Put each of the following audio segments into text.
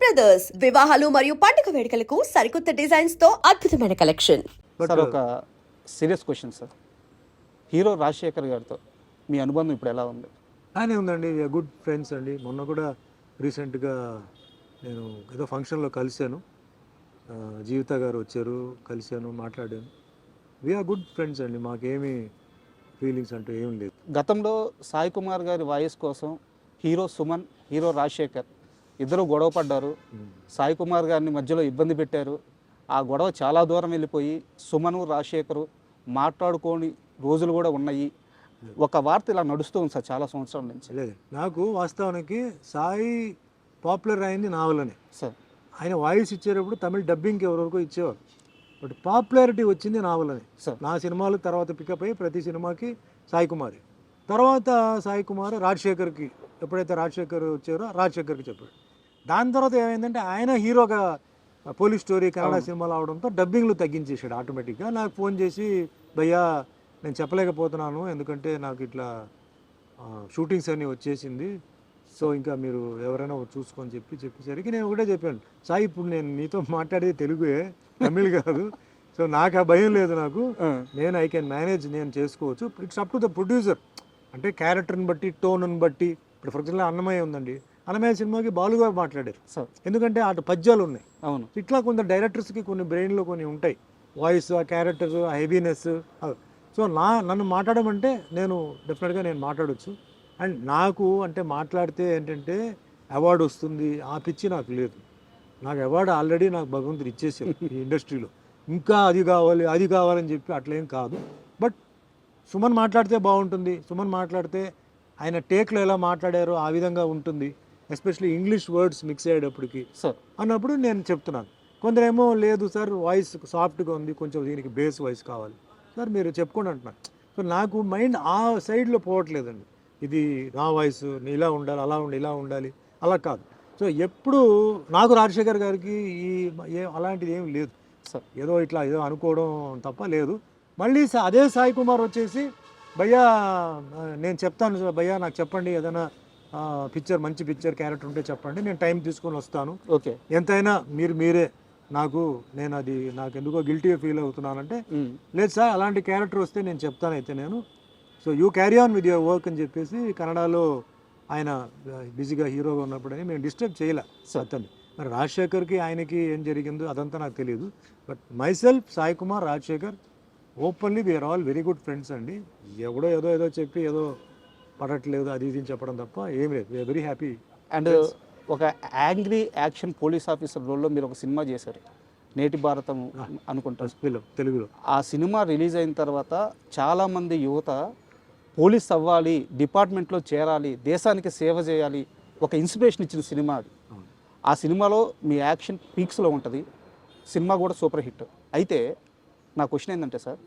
Brothers వివాహాలు మరియు పండుగ వేడుకలకు సరికొత్త డిజైన్స్తో అద్భుతమైన కలెక్షన్ సార్ uh, ఒక serious question sir hero Rajasekhar గారితో మీ అనుబంధం ఇప్పుడు ఎలా ఉంది? బాగానే ఉందండి. గుడ్ ఫ్రెండ్స్ అండి. మొన్న కూడా రీసెంట్గా నేను ఏదో ఫంక్షన్లో కలిశాను. జీవిత గారు వచ్చారు కలిశాను మాట్లాడాను. వీఆర్ గుడ్ ఫ్రెండ్స్ అండి. మాకేమీ ఫీలింగ్స్ అంటూ ఏం లేదు. గతంలో సాయి కుమార్ గారి వాయిస్ కోసం హీరో సుమన్ హీరో రాజశేఖర్ ఇద్దరు గొడవ పడ్డారు. సాయి కుమార్ గారిని మధ్యలో ఇబ్బంది పెట్టారు. ఆ గొడవ చాలా దూరం వెళ్ళిపోయి సుమను రాజశేఖరు మాట్లాడుకోని రోజులు కూడా ఉన్నాయి. ఒక వార్త ఇలా నడుస్తూ ఉంది సార్ చాలా సంవత్సరాల నుంచి. లేదు. నాకు వాస్తవానికి సాయి పాపులర్ అయింది నా వల్లనే సార్. ఆయన వాయిస్ ఇచ్చేటప్పుడు తమిళ డబ్బింగ్కి ఎవరెవరికో ఇచ్చేవారు బట్ పాపులారిటీ వచ్చింది నా వల్లనే సార్. నా సినిమాలు తర్వాత పికప్ అయ్యి ప్రతి సినిమాకి సాయి కుమార్. తర్వాత సాయి కుమార్ రాజశేఖర్కి ఎప్పుడైతే రాజశేఖర్ వచ్చారో రాజశేఖర్కి చెప్పాడు. దాని తర్వాత ఏమైందంటే ఆయన హీరోగా పోలీస్ స్టోరీ కన్నడ సినిమాలు అవడంతో డబ్బింగ్లు తగ్గించేసాడు ఆటోమేటిక్గా. నాకు ఫోన్ చేసి భయ్యా నేను చెప్పలేకపోతున్నాను ఎందుకంటే నాకు ఇట్లా షూటింగ్స్ అన్నీ వచ్చేసింది. సో ఇంకా మీరు ఎవరైనా చూసుకొని చెప్పి చెప్పేసరికి నేను ఒకటే చెప్పాను. సాయి ఇప్పుడు నేను నీతో మాట్లాడేది తెలుగే తమిళ్ కాదు. సో నాకు ఆ భయం లేదు నాకు. నేను ఐ కెన్ మేనేజ్ నేను చేసుకోవచ్చు. It's up to the producer అంటే క్యారెక్టర్ని బట్టి టోన్ని బట్టి ఇప్పుడు ఫర్ ఎగ్జాంపుల్ అన్నమయ్య ఉందండి. అన్నమయ్య సినిమాకి బాలుగారు మాట్లాడారు. సార్. ఎందుకంటే అటు పద్యాలు ఉన్నాయి. అవును. ఇట్లా కొంత డైరెక్టర్స్కి కొన్ని బ్రెయిన్లో కొన్ని ఉంటాయి. వాయిస్ ఆ క్యారెక్టర్ ఆ హెవీనెస్ సో నా నన్ను మాట్లాడమంటే నేను డెఫినెట్గా నేను మాట్లాడొచ్చు. అండ్ నాకు అంటే మాట్లాడితే ఏంటంటే అవార్డు వస్తుంది. ఆ పిచ్చి నాకు లేదు. నాకు అవార్డు ఆల్రెడీ నాకు భగవంతుడు ఇచ్చేసారు ఈ ఇండస్ట్రీలో. ఇంకా అది కావాలి అది కావాలని చెప్పి అట్లేం కాదు. బట్ సుమన్ మాట్లాడితే బాగుంటుంది. సుమన్ మాట్లాడితే ఆయన టేక్లో ఎలా మాట్లాడారో ఆ విధంగా ఉంటుంది. ఎస్పెషల్లీ ఇంగ్లీష్ వర్డ్స్ మిక్స్ అయ్యేటప్పటికి సార్. అన్నప్పుడు నేను చెప్తున్నాను. కొందరేమో లేదు సార్ వాయిస్ సాఫ్ట్గా ఉంది కొంచెం దీనికి బేస్ వాయిస్ కావాలి. సార్ మీరు చెప్పుకోండి అంటున్నారు. సో నాకు మైండ్ ఆ సైడ్లో పోవట్లేదండి. ఇది నా వాయిస్ ఇలా ఉండాలి అలా ఉండాలి ఇలా ఉండాలి అలా కాదు. సో ఎప్పుడు నాకు రాజశేఖర్ గారికి ఈ ఏ అలాంటిది ఏం లేదు. సార్. ఏదో ఇట్లా ఏదో అనుకోవడం తప్ప లేదు. మళ్ళీ అదే సాయి కుమార్ వచ్చేసి భయ్యా నేను చెప్తాను సార్ భయ్యా నాకు చెప్పండి ఏదైనా పిక్చర్ మంచి పిక్చర్ క్యారెక్టర్ ఉంటే చెప్పండి. నేను టైం తీసుకొని వస్తాను. ఓకే. ఎంతైనా మీరు మీరే నాకు నేను అది నాకు ఎందుకో గిల్టీ ఫీల్ అవుతున్నానంటే. లేదు సార్ అలాంటి క్యారెక్టర్ వస్తే నేను చెప్తాను అయితే నేను. So you carry on with your work అని చెప్పేసి కన్నడలో ఆయన బిజీగా హీరోగా ఉన్నప్పుడని మేము డిస్టర్బ్ చేయలే. అతన్ని. మరి రాజశేఖర్కి ఆయనకి ఏం జరిగిందో అదంతా నాకు తెలియదు but myself Sai Kumar Rajasekhar openly we are all very good friends అండి. ఎవడో ఏదో ఏదో చెప్పి ఏదో పడట్లేదు అది ఇది అని చెప్పడం తప్ప ఏం లేదు. We are very happy and ఒక యాంగ్రీ యాక్షన్ పోలీస్ ఆఫీసర్ రోల్లో మీరు ఒక సినిమా చేశారు. నేటి భారతం అనుకుంటారు తెలుగులో ఆ సినిమా రిలీజ్ అయిన తర్వాత చాలామంది యువత పోలీస్ అవ్వాలి డిపార్ట్మెంట్లో చేరాలి దేశానికి సేవ చేయాలి ఒక ఇన్స్పిరేషన్ ఇచ్చిన సినిమా అది. ఆ సినిమాలో మీ యాక్షన్ పీక్స్లో ఉంటుంది. సినిమా కూడా సూపర్ హిట్. అయితే నా క్వశ్చన్ ఏంటంటే సార్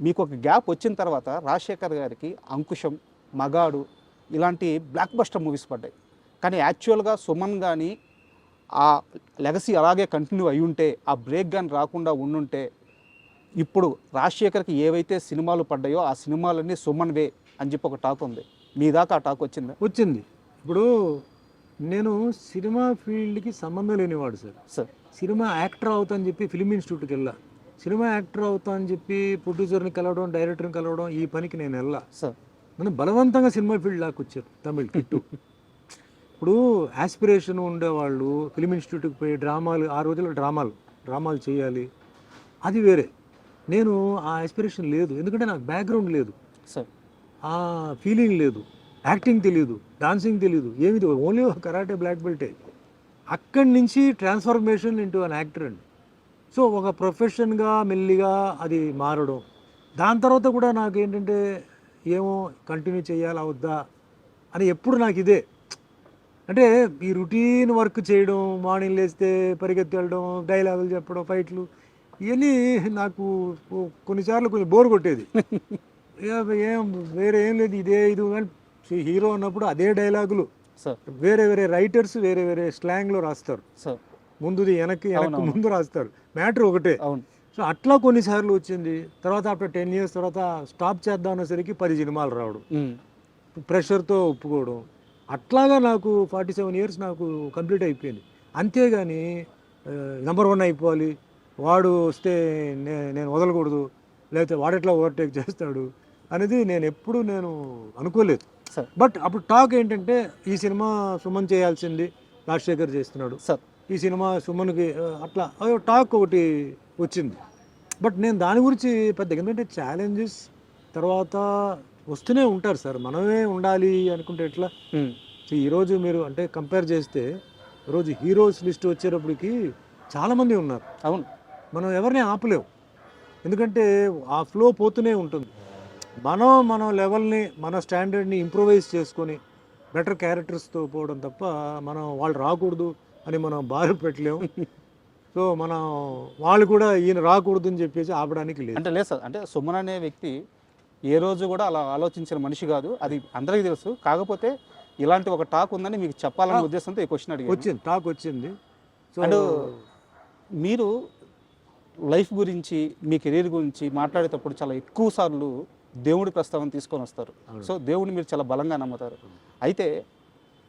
మీకు ఒక గ్యాప్ వచ్చిన తర్వాత రాజశేఖర్ గారికి అంకుశం మగాడు ఇలాంటి బ్లాక్ బస్టర్ మూవీస్ పడ్డాయి. కానీ యాక్చువల్గా సుమన్ కానీ ఆ లెగసీ అలాగే కంటిన్యూ అయి ఉంటే ఆ బ్రేక్ కానీ రాకుండా ఉండుంటే ఇప్పుడు రాజశేఖర్కి ఏవైతే సినిమాలు పడ్డాయో ఆ సినిమాలన్నీ సుమన్వే అని చెప్పి ఒక టాక్ ఉంది. మీ దాకా ఆ టాక్ వచ్చిందా? వచ్చింది. ఇప్పుడు నేను సినిమా ఫీల్డ్కి సంబంధం లేనివాడు సార్. సార్. సినిమా యాక్టర్ అవుతా అని చెప్పి ఫిలిం ఇన్స్టిట్యూట్కి వెళ్ళా. సినిమా యాక్టర్ అవుతా అని చెప్పి ప్రొడ్యూసర్ని కలవడం డైరెక్టర్ని కలవడం ఈ పనికి నేను వెళ్ళా. సార్. నన్ను బలవంతంగా సినిమా ఫీల్డ్ లాక్కొచ్చారు వచ్చారు తమిళ్ కిట్టు. ఇప్పుడు ఆస్పిరేషన్ ఉండేవాళ్ళు ఫిలిం ఇన్స్టిట్యూట్కి పోయి డ్రామాలు ఆ రోజుల్లో డ్రామాలు డ్రామాలు చేయాలి. అది వేరే. నేను ఆ ఆస్పిరేషన్ లేదు. ఎందుకంటే నాకు బ్యాక్గ్రౌండ్ లేదు. సార్. ఆ ఫీలింగ్ లేదు. యాక్టింగ్ తెలియదు డాన్సింగ్ తెలియదు ఏమి ఓన్లీ కరాటే బ్లాక్ బెల్టే. అక్కడి నుంచి ట్రాన్స్ఫర్మేషన్ ఇంటూ అన్ యాక్టర్ అండి. సో ఒక ప్రొఫెషన్గా మెల్లిగా అది మారడం. దాని తర్వాత కూడా నాకు ఏంటంటే ఏమో కంటిన్యూ చేయాలా వద్దా అని ఎప్పుడు నాకు ఇదే. అంటే ఈ రొటీన్ వర్క్ చేయడం మార్నింగ్ లేస్తే పరిగెత్తి వెళ్ళడం డైలాగులు చెప్పడం ఫైట్లు ఇవన్నీ నాకు కొన్నిసార్లు కొంచెం బోర్ కొట్టేది. ఏ- వేరే ఏం లేదు ఇదే ఇది హీరో అన్నప్పుడు అదే డైలాగులు వేరే వేరే రైటర్స్ వేరే వేరే స్లాంగ్లో రాస్తారు. సార్ ముందుది వెనక్కి వెనక్కి. ముందు రాస్తారు. మ్యాటర్ ఒకటే. అవును. సో అట్లా కొన్నిసార్లు వచ్చింది. తర్వాత ఆఫ్టర్ టెన్ ఇయర్స్ తర్వాత స్టాప్ చేద్దాం అనేసరికి పది సినిమాలు రావడం. ప్రెషర్తో ఒప్పుకోవడం. అట్లాగా నాకు ఫార్టీ సెవెన్ ఇయర్స్ నాకు కంప్లీట్ అయిపోయింది. అంతేగాని నెంబర్ వన్ అయిపోవాలి. వాడు వస్తే నేను వదలకూడదు. లేకపోతే వాడెట్లా ఓవర్టేక్ చేస్తాడు అనేది నేను ఎప్పుడు నేను అనుకోలేదు. సార్. బట్ అప్పుడు టాక్ ఏంటంటే ఈ సినిమా సుమన్ చేయాల్సింది రాజశేఖర్ చేస్తున్నాడు. సార్. ఈ సినిమా సుమన్కి అట్లా. టాక్ ఒకటి వచ్చింది. బట్ నేను దాని గురించి పెద్ద ఎందుకంటే ఛాలెంజెస్ తర్వాత వస్తూనే ఉంటారు సార్. మనమే ఉండాలి అనుకుంటే ఎట్లా? ఈరోజు మీరు అంటే కంపేర్ చేస్తే ఈరోజు హీరోస్ లిస్ట్ వచ్చేటప్పటికి చాలామంది ఉన్నారు. అవును. మనం ఎవరిని ఆపలేవు ఎందుకంటే ఆ ఫ్లో పోతూనే ఉంటుంది. మనం మన లెవెల్ని మన స్టాండర్డ్ని ఇంప్రూవైజ్ చేసుకొని బెటర్ క్యారెక్టర్స్తో పోవడం తప్ప మనం వాళ్ళు రాకూడదు అని మనం బాధ పెట్టలేము సో మనం వాళ్ళు కూడా ఈయన రాకూడదు అని చెప్పేసి ఆపడానికి లేదు. అంటే లేదు సార్ అంటే సుమన్ అనే వ్యక్తి ఏ రోజు కూడా అలా ఆలోచించిన మనిషి కాదు. అది అందరికీ తెలుసు. కాకపోతే ఇలాంటి ఒక టాక్ ఉందని మీకు చెప్పాలనే. ఉద్దేశంతో ఈ క్వశ్చన్ అడిగాను. వచ్చింది టాక్ వచ్చింది. సో And మీరు లైఫ్ గురించి మీ కెరీర్ గురించి మాట్లాడేటప్పుడు చాలా ఎక్కువ సార్లు దేవుడి ప్రస్తావన తీసుకొని వస్తారు. సో దేవుడిని మీరు చాలా బలంగా నమ్ముతారు. అయితే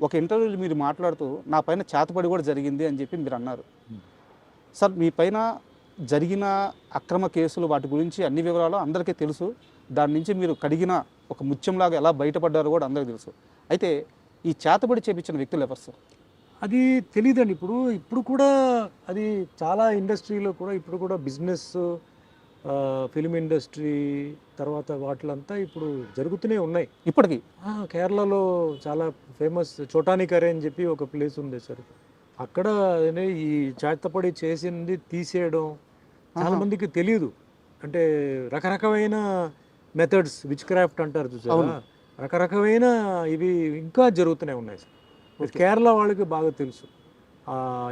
ఒక ఇంటర్వ్యూలో మీరు మాట్లాడుతూ నా పైన చేతపడి కూడా జరిగింది అని చెప్పి మీరు అన్నారు. సార్ మీ పైన జరిగిన అక్రమ కేసులు వాటి గురించి అన్ని వివరాలు అందరికీ తెలుసు. దాని నుంచి మీరు కడిగిన ఒక ముత్యంలాగా ఎలా బయటపడ్డారో కూడా అందరికీ తెలుసు. అయితే ఈ చేతబడి చేపించిన వ్యక్తులు ఎవరు సార్? అది తెలియదండి ఇప్పుడు ఇప్పుడు కూడా అది చాలా ఇండస్ట్రీలో కూడా ఇప్పుడు కూడా బిజినెస్ ఫిలిం ఇండస్ట్రీ తర్వాత వాటిలంతా ఇప్పుడు జరుగుతూనే ఉన్నాయి. ఇప్పటికీ? కేరళలో చాలా ఫేమస్ చోటాని కరే అని చెప్పి ఒక ప్లేస్ ఉంది సార్. అక్కడ ఈ చేతపడి చేసింది తీసేయడం చాలా. మందికి తెలియదు అంటే రకరకమైన మెథడ్స్ విచ్ క్రాఫ్ట్ అంటారు చూసారా. రకరకమైన ఇవి ఇంకా జరుగుతూనే ఉన్నాయి సార్. కేరళ వాళ్ళకి బాగా తెలుసు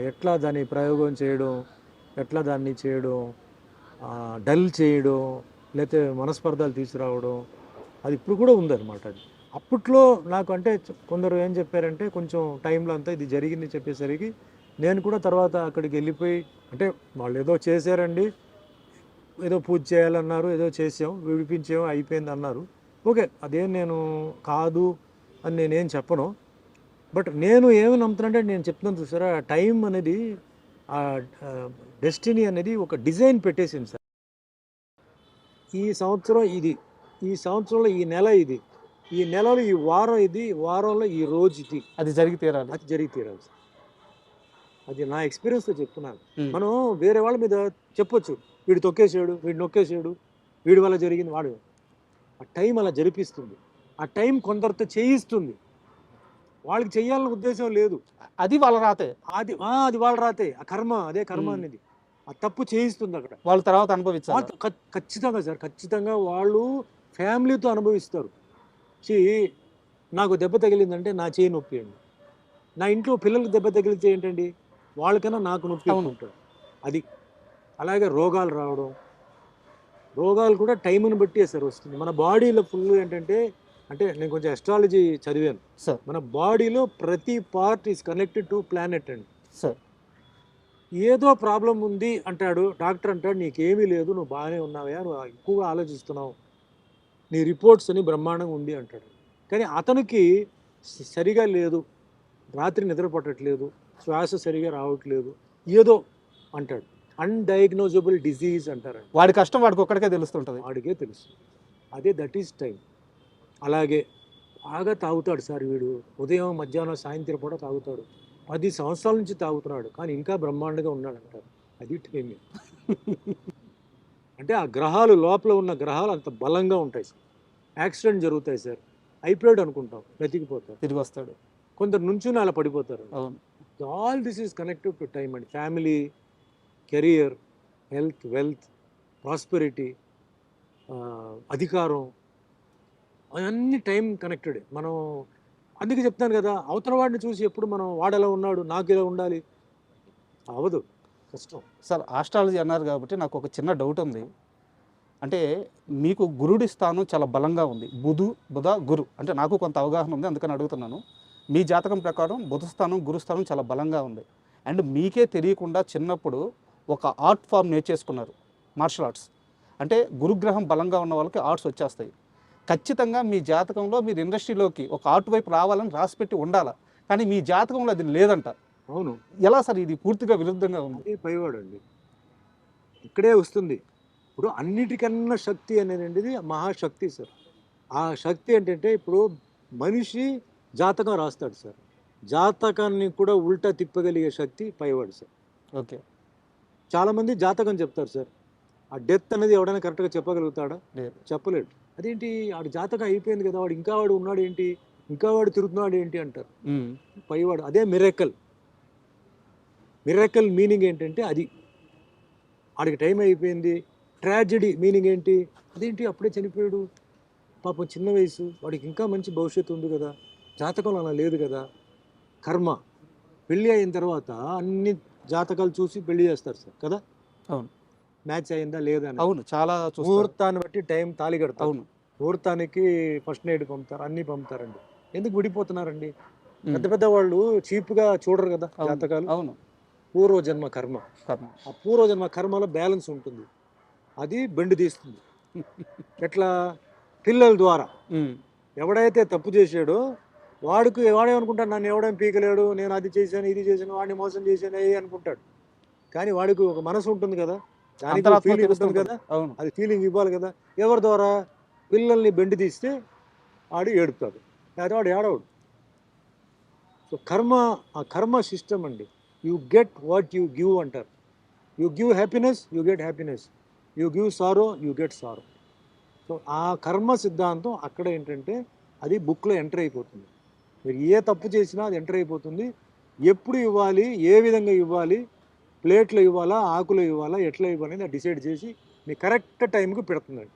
ఎట్లా దాన్ని ప్రయోగం చేయడం ఎట్లా దాన్ని చేయడం డల్ చేయడం లేకపోతే మనస్పర్ధాలు తీసుకురావడం అది ఇప్పుడు కూడా ఉందన్నమాట అది అప్పట్లో నాకు అంటే కొందరు ఏం చెప్పారంటే కొంచెం టైంలో అంతా ఇది జరిగింది చెప్పేసరికి నేను కూడా తర్వాత అక్కడికి వెళ్ళిపోయి అంటే వాళ్ళు ఏదో చేశారండి ఏదో పూజ చేయాలన్నారు ఏదో చేసాం విడిపించాం అయిపోయింది అన్నారు. ఓకే అదేం నేను కాదు అని నేనేం చెప్పను. బట్ నేను ఏమి నమ్ముతానంటే నేను చెప్తున్నాను చూసారా ఆ టైం అనేది ఆ డెస్టినీ అనేది ఒక డిజైన్ పెట్టేసింది సార్. ఈ సంవత్సరం ఇది ఈ సంవత్సరంలో ఈ నెల ఇది. ఈ నెలలో ఈ వారం ఇది వారంలో ఈ రోజు ఇది. అది జరిగి తీరాలి. అది జరిగి తీరాలి సార్. అది నా ఎక్స్పీరియన్స్తో చెప్తున్నాను. మనం వేరే వాళ్ళ మీద చెప్పొచ్చు. వీడు తొక్కేసాడు వీడు నొక్కేసాడు వీడి వల్ల జరిగింది వాడు. ఆ టైం అలా జరిపిస్తుంది. ఆ టైం కొందరితో చేయిస్తుంది. వాళ్ళకి చెయ్యాలన్న ఉద్దేశం లేదు. అది వాళ్ళ రాతే. అది అది వాళ్ళు రాతే. ఆ కర్మ అదే కర్మ. అనేది. ఆ తప్పు చేయిస్తుంది అక్కడ. వాళ్ళ తర్వాత ఖ- ఖచ్చితంగా సార్ ఖచ్చితంగా వాళ్ళు ఫ్యామిలీతో అనుభవిస్తారు. చి నాకు దెబ్బ తగిలిందంటే నా చేయి నొప్పి అండి నా ఇంట్లో పిల్లలకు దెబ్బ తగిలితే ఏంటండి? వాళ్ళకన్నా నాకు నొప్పి. ఉంటుంది. అది. అలాగే రోగాలు రావడం. రోగాలు కూడా టైంని బట్టి సార్ వస్తుంది. మన బాడీలో ఫుల్ ఏంటంటే అంటే నేను కొంచెం ఎస్ట్రాలజీ చదివాను. సార్. మన బాడీలో ప్రతి part is connected to planet అండి. సార్. ఏదో ప్రాబ్లం ఉంది అంటాడు డాక్టర్ అంటాడు నీకేమీ లేదు నువ్వు బాగానే ఉన్నావా నువ్వు ఎక్కువగా ఆలోచిస్తున్నావు నీ రిపోర్ట్స్ అని బ్రహ్మాండంగా ఉంది అంటాడు. కానీ అతనికి సరిగా లేదు. రాత్రి నిద్ర పట్టట్లేదు శ్వాస సరిగా రావట్లేదు. ఏదో అంటాడు. అన్డయాగ్నోజబుల్ డిజీజ్ అంటారండి. వాడి కష్టం వాడికి ఒక్కడికే తెలుస్తుంటది. వాడికే తెలుసు. అదే దట్ ఈస్ టైం అలాగే బాగా తాగుతాడు సార్ వీడు. ఉదయం మధ్యాహ్నం సాయంత్రం కూడా తాగుతాడు. పది సంవత్సరాల నుంచి తాగుతున్నాడు. కానీ ఇంకా బ్రహ్మాండంగా ఉన్నాడు అంటారు అది టైం అంటే ఆ గ్రహాలు లోపల ఉన్న గ్రహాలు అంత బలంగా ఉంటాయి సార్. యాక్సిడెంట్ జరుగుతాయి సార్. అయిపోయాడు అనుకుంటాం బ్రతికిపోతారు తిరిగి వస్తాడు. కొందరు నుంచుని అలా పడిపోతారు. అవును. All this is connected to time అండి family career health wealth prosperity అధికారం. అవన్నీ టైం కనెక్టెడ్ మనం అందుకే చెప్తాను కదా అవతల వాడిని చూసి ఎప్పుడు మనం వాడెలా ఉన్నాడు నాకు ఇలా ఉండాలి? అవదు. సార్ ఆస్ట్రాలజీ అన్నారు కాబట్టి నాకు ఒక చిన్న డౌట్ ఉంది. అంటే మీకు గురుడి స్థానం చాలా బలంగా ఉంది. బుధు బుధ గురు. అంటే నాకు కొంత అవగాహన ఉంది అందుకని అడుగుతున్నాను. మీ జాతకం ప్రకారం బుధ స్థానం గురు స్థానం చాలా బలంగా ఉంది. అండ్ మీకే తెలియకుండా చిన్నప్పుడు ఒక ఆర్ట్ ఫామ్ నేర్చేసుకున్నారు మార్షల్ ఆర్ట్స్. అంటే గురుగ్రహం బలంగా ఉన్న వాళ్ళకి ఆర్ట్స్ వచ్చేస్తాయి. ఖచ్చితంగా మీ జాతకంలో మీరు ఇండస్ట్రీలోకి ఒక ఆర్ట్ వైపు రావాలని రాసిపెట్టి ఉండాలి? కానీ మీ జాతకంలో అది లేదంట. అవును. ఎలా సార్ ఇది పూర్తిగా విరుద్ధంగా ఉంది? అదే పైవాడు అండి ఇక్కడే వస్తుంది. ఇప్పుడు అన్నిటికన్నా శక్తి అనేది మహాశక్తి సార్. ఆ శక్తి ఏంటంటే ఇప్పుడు మనిషి జాతకం రాస్తాడు సార్. జాతకాన్ని కూడా ఉల్టా తిప్పగలిగే శక్తి పైవాడు సార్. ఓకే. చాలామంది జాతకం చెప్తారు సార్. ఆ డెత్ అనేది ఎవడైనా కరెక్ట్గా చెప్పగలుగుతాడా. చెప్పలేడు. అదేంటి ఆడు జాతకం అయిపోయింది కదా వాడు ఇంకా వాడు ఉన్నాడు ఏంటి ఇంకా వాడు తిరుగుతున్నాడు ఏంటి అంటారు. పైవాడు అదే మిరకల్. మిరకల్ మీనింగ్ ఏంటంటే అది. ఆడికి టైం అయిపోయింది. ట్రాజడీ మీనింగ్ ఏంటి? అదేంటి? అప్పుడే చనిపోయాడు. పాపం చిన్న వయసు. వాడికి ఇంకా మంచి భవిష్యత్తు ఉంది కదా. జాతకంలో అలా లేదు కదా. కర్మ. పెళ్ళి అయిన తర్వాత అన్ని జాతకాలు చూసి పెళ్ళి చేస్తారు సార్ కదా? అవును. మ్యాచ్ అయిందా లేదా. అవును చాలా ముహూర్తాన్ని బట్టి టైం తాళి కడతారు. అవును. ముహూర్తానికి ఫస్ట్ నైట్ పంపుతారు అన్ని పంపుతారండి. ఎందుకు విడిపోతున్నారండి. పెద్ద పెద్ద వాళ్ళు చీప్గా చూడరు కదా. జాతకాలు. అవును. పూర్వజన్మ కర్మ. కర్మ. ఆ పూర్వజన్మ కర్మలో బ్యాలెన్స్ ఉంటుంది. అది బెండు తీస్తుంది. ఎట్లా? పిల్లల ద్వారా. ఎవడైతే తప్పు చేశాడో వాడికి వాడేమనుకుంటాడు? నన్ను ఎవడేం పీకలేడు? నేను అది చేశాను ఇది చేశాను వాడిని మోసం చేశాను ఏ అనుకుంటాడు. కానీ వాడికి ఒక మనసు ఉంటుంది కదా? దానికి ఫీలింగ్ ఉంటుంది కదా? అది ఫీలింగ్ ఇవ్వాలి కదా? ఎవరి ద్వారా? పిల్లల్ని బెండి తీస్తే ఆడు ఏడుపుతాడు. లేదా వాడు ఏడవడు. సో కర్మ ఆ కర్మ సిస్టమ్ అండి. You get what you give అంటారు. You give happiness you get happiness. You give sorrow you get sorrow. So ఆ కర్మ సిద్ధాంతం అక్కడ ఏంటంటే అది బుక్లో ఎంటర్ అయిపోతుంది. మీరు ఏ తప్పు చేసినా అది ఎంటర్ అయిపోతుంది. ఎప్పుడు ఇవ్వాలి ఏ విధంగా ఇవ్వాలి ప్లేట్లో ఇవ్వాలా ఆకులు ఇవ్వాలా ఎట్లా ఇవ్వాలి అనేది డిసైడ్ చేసి మీ కరెక్ట్ టైంకి పెడుతుందండి.